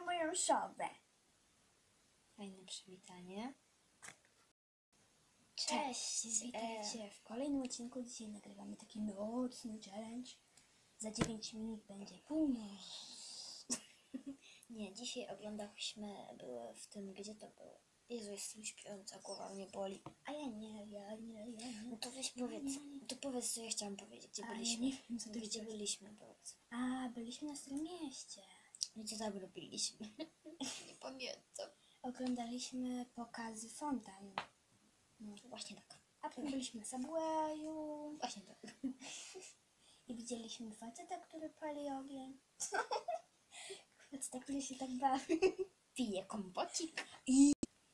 na moją szowę. Fajne przywitanie. Cześć, witajcie w kolejnym odcinku. Dzisiaj nagrywamy taki nocny challenge. Za 9 minut będzie północ. Nie, dzisiaj oglądałyśmy, były w tym, gdzie to było? Jezu, jestem śpiąca, głowa mnie boli. A ja nie, ja nie, ja nie. No to weź powiedz, to powiedz, co ja chciałam powiedzieć, gdzie A ja byliśmy. nie wiem, co ty Gdzie byliśmy, powiedz. A, byliśmy na Starym Mieście. No co tam robiliśmy? nie pamiętam. Oglądaliśmy pokazy fontan. No, właśnie tak. A potem byliśmy na Subwayu Właśnie tak. i widzieliśmy faceta, który pali ogień. Faceta, który się tak bawi. Pije kompocik. I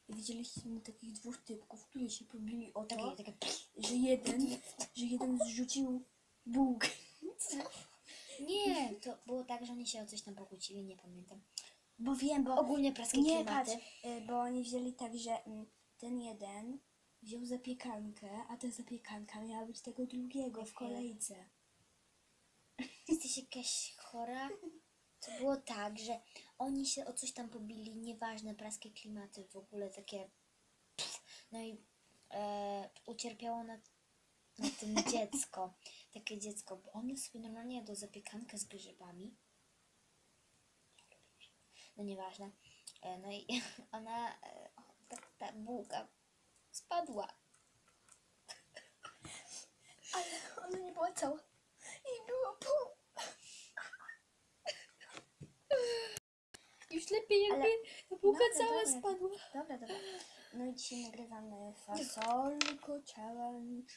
widzieliśmy takich dwóch typków, którzy się pobili o to, Takie, takie... że jeden, że jeden zrzucił bułkę. Nie, to było tak, że oni się o coś tam pokłócili, nie pamiętam. Bo wiem, bo Ogólnie praskie nie klimaty. patrz, y, bo oni wzięli tak, że mm, ten jeden wziął zapiekankę, a ta zapiekanka miała być tego drugiego w kolejce. Jesteś jakaś chora? To było tak, że oni się o coś tam pobili, nieważne, praskie klimaty, w ogóle takie. Pff, no i e, ucierpiało na, na tym dziecko. Takie dziecko, bo ono sobie normalnie jadło zapiekankę z grzybami. No nieważne. E, no i ona, e, ta, ta bułka spadła. Ale ona nie była cała. I było pół. Już lepiej jakby Ale- ta bułka Dobra, cała dobra. spadła. Dobra, dobra. No i dzisiaj nagrywamy fasolko challenge,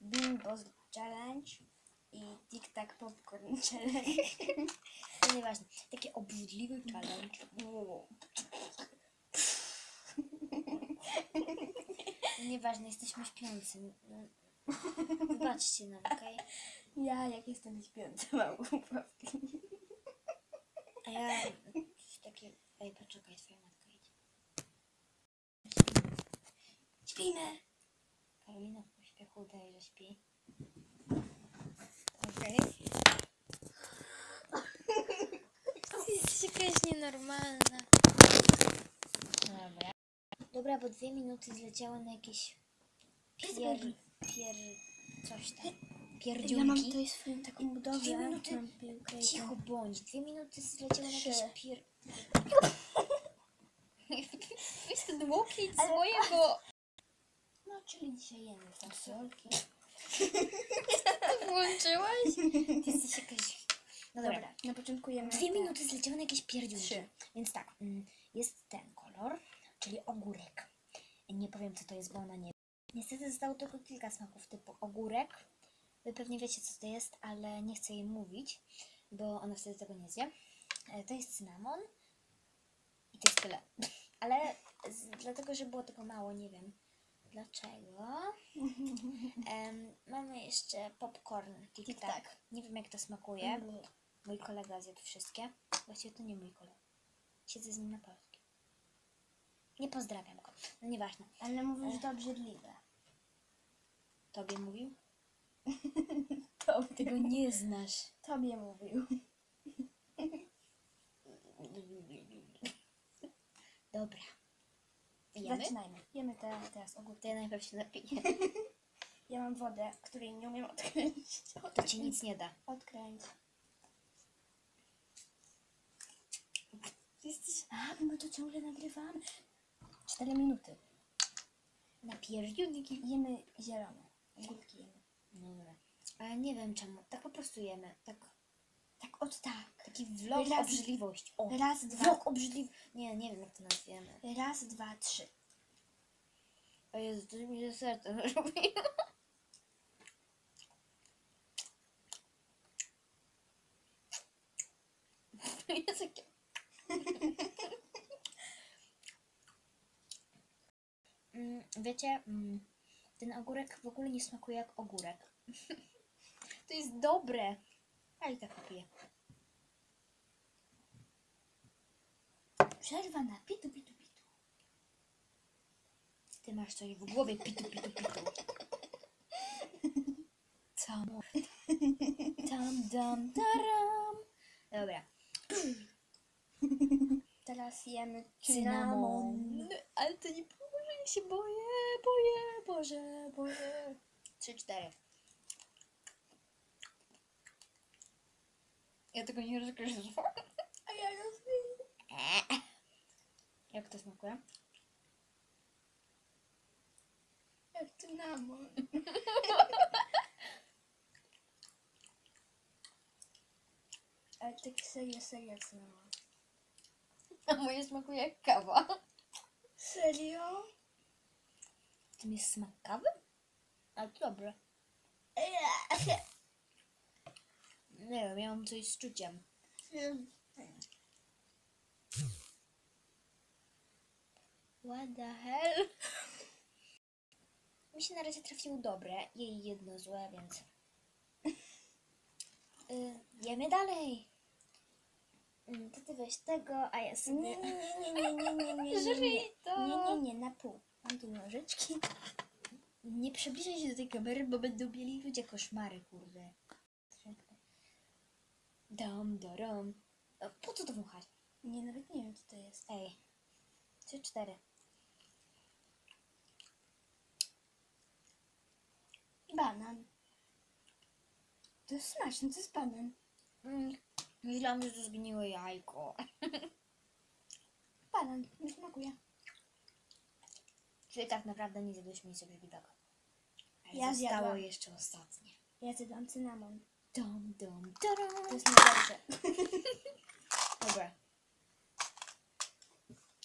bimbo challenge i tic-tac popcorn challenge. To nieważne. Taki obrzydliwy challenge. Nieważne, jesteśmy śpiący. Wybaczcie nam, okej? Ja jak jestem śpiąca mam głupawki. A ja takie... Ej, poczekaj, twoja matka idzie. Śpimy! Karolina w pośpiechu udaje, że śpi. Okej. Jesteś jakaś nienormalna. Dobra. Dobra, bo dwie minuty zleciały na jakieś pier... pier... coś tam. Pierdziunki. Ja mam tutaj swoją taką budowlę. Dwie minuty. Mam piłkę i Cicho tam- bądź. Dwie minuty zleciały na Trzy. jakieś pier... Weź ten łokieć z mojego... No, czyli dzisiaj jemy fasolki. Włączyłaś? Ty jesteś jakaś... No dobra. Dobra, na początku jemy... Dwie minuty zleciały na jakieś pierdziunki. Trzy. Więc tak, mm, jest ten kolor, czyli ogórek. Nie powiem co to jest, bo ona nie Niestety zostało tylko kilka smaków typu ogórek. Wy pewnie wiecie co to jest, ale nie chcę jej mówić, bo ona wtedy tego nie zje. E, To jest cynamon i to jest tyle. Ale z, dlatego, że było tego mało, nie wiem dlaczego. Em, mamy jeszcze popcorn tic Tic tac. Tac. Nie wiem jak to smakuje. Mm. Mój kolega zjadł wszystkie. Właściwie to nie mój kolega. Siedzę z nim na polskim. Nie pozdrawiam go. No nieważne. Ale mówisz, że to obrzydliwe. Tobie mówił? Tobie. Tego nie znasz. Tobie mówił. Dobra. Jemy? Zaczynajmy. Jemy te, teraz ogórki. Ja najpierw się napiję. Ja mam wodę, której nie umiem odkręcić. To ci nic nie da. Odkręć. Jesteś A, my to ciągle nagrywamy. Cztery minuty. na pierdziunki. Jemy zielone. Ogórki jemy. No dobra. Ale nie wiem czemu. Tak po prostu jemy. Tak, Tak od tak. taki vlog Raz- obrzydliwość. O, Raz, dwa. vlog obrzydliwość. Nie, nie wiem jak to nazwiemy. Raz, dwa, trzy. O Jezu, to mi się serce zrobiło. Jest takie... Mm, Wiecie, mm, ten ogórek w ogóle nie smakuje jak ogórek. To jest dobre. A i tak kupię. Przerwa na pitu, pitu, pitu. Ty masz coś w głowie, pitu, pitu, pitu. Tam, tam, dam, taram. Dobra. Teraz jemy Cynamon. Ale to nie pomoże, ja się boję, boję, Boże, boję. Trzy, cztery. Ja tego nie rozgryzę. A ja rozumiem. Jak to smakuje? Jak cynamon. Ale tak serio, serio cynamon. A moje smakuje jak kawa. Serio? Tym jest smak kawy? Ale to dobre. Nie wiem, ja mam coś z czuciem. What the hell? Mi się na razie trafiło dobre, jej jedno złe, więc... y, jemy dalej! Mm, to ty weź tego, a ja sobie... Nie, nie, nie, nie, nie, nie, nie, nie, Żryj to! nie, nie, nie, na pół. Mam tu nożyczki. Nie przybliżaj się do tej kamery, bo będą mieli ludzie koszmary, kurde. Dom, dorom. Po co to wąchać? Nie, nawet nie wiem co to jest. Ej, trzy, cztery. Banan. To jest smaczne, to jest banan. Mm, myślałam, że to zgniłe jajko. Banan, nie smakuje. Czyli tak naprawdę nie zjadłyśmy nic obrzydliwego. Ale Ja zostało zjadłam. jeszcze ostatnie. Ja zjadłam cynamon. Dom, dom. To jest najlepsze. Dobra.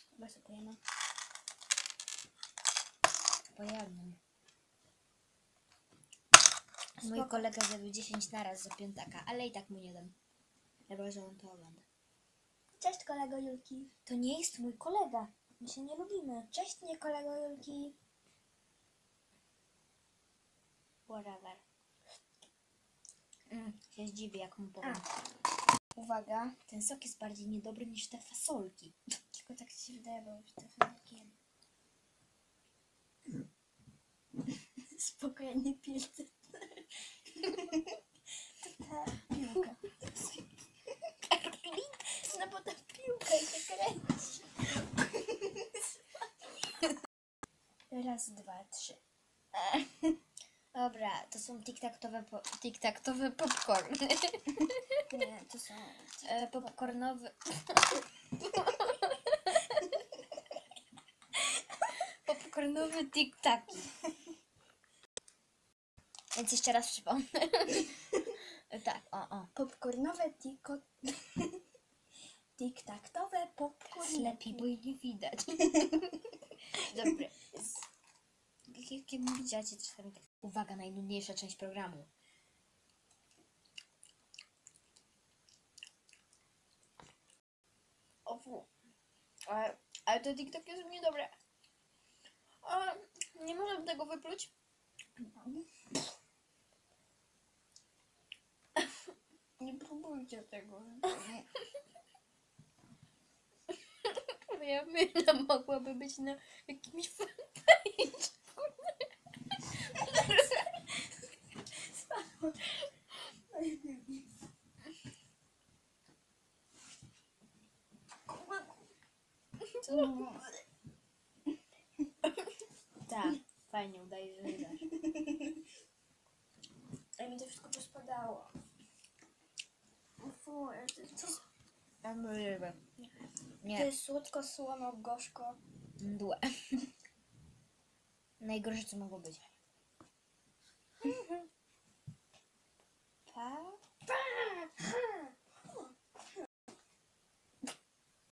Chyba sobie pojemy. Po jednym. Mój Spoko. kolega zrobił 10 naraz za piątaka, ale i tak mu nie dam. Chyba, że on to ogląda. Cześć kolego Julki. To nie jest mój kolega. My się nie lubimy. Cześć nie kolego Julki. Whatever. Mm, się zdziwię, jak mu powiem. Uwaga. Ten sok jest bardziej niedobry niż te fasolki. Tylko tak ci się wydaje, bo już to fanakiem. Spokojnie pilce. Piłka. No bo ta piłka się kręci. Raz, dwa, trzy. Dobra, to są tiktaktowe, po, tiktaktowe popcorny. Nie, to są... E, popcornowy... popcornowe tiktaki. Więc jeszcze raz przypomnę. tak, o, o. Popcornowe tiko... Tiktaktowe popcorn. Lepiej, bo jej nie widać. Dobra. Jak, jak, widzicie, czasami tak. Uwaga, najnudniejsza część programu. O fu. Ale, ale to TikTok jest niedobre. A, nie możemy tego wypluć. Próbujcie tego. Moja mina mogłaby być na jakimś fanpage. Tak, fajnie, udaje, że nie dasz. A mi to wszystko pospadało. Фу, это... Амыры. Нет. Ты сотка слона в гашка. Два. На игрушице могло быть. Па. Па.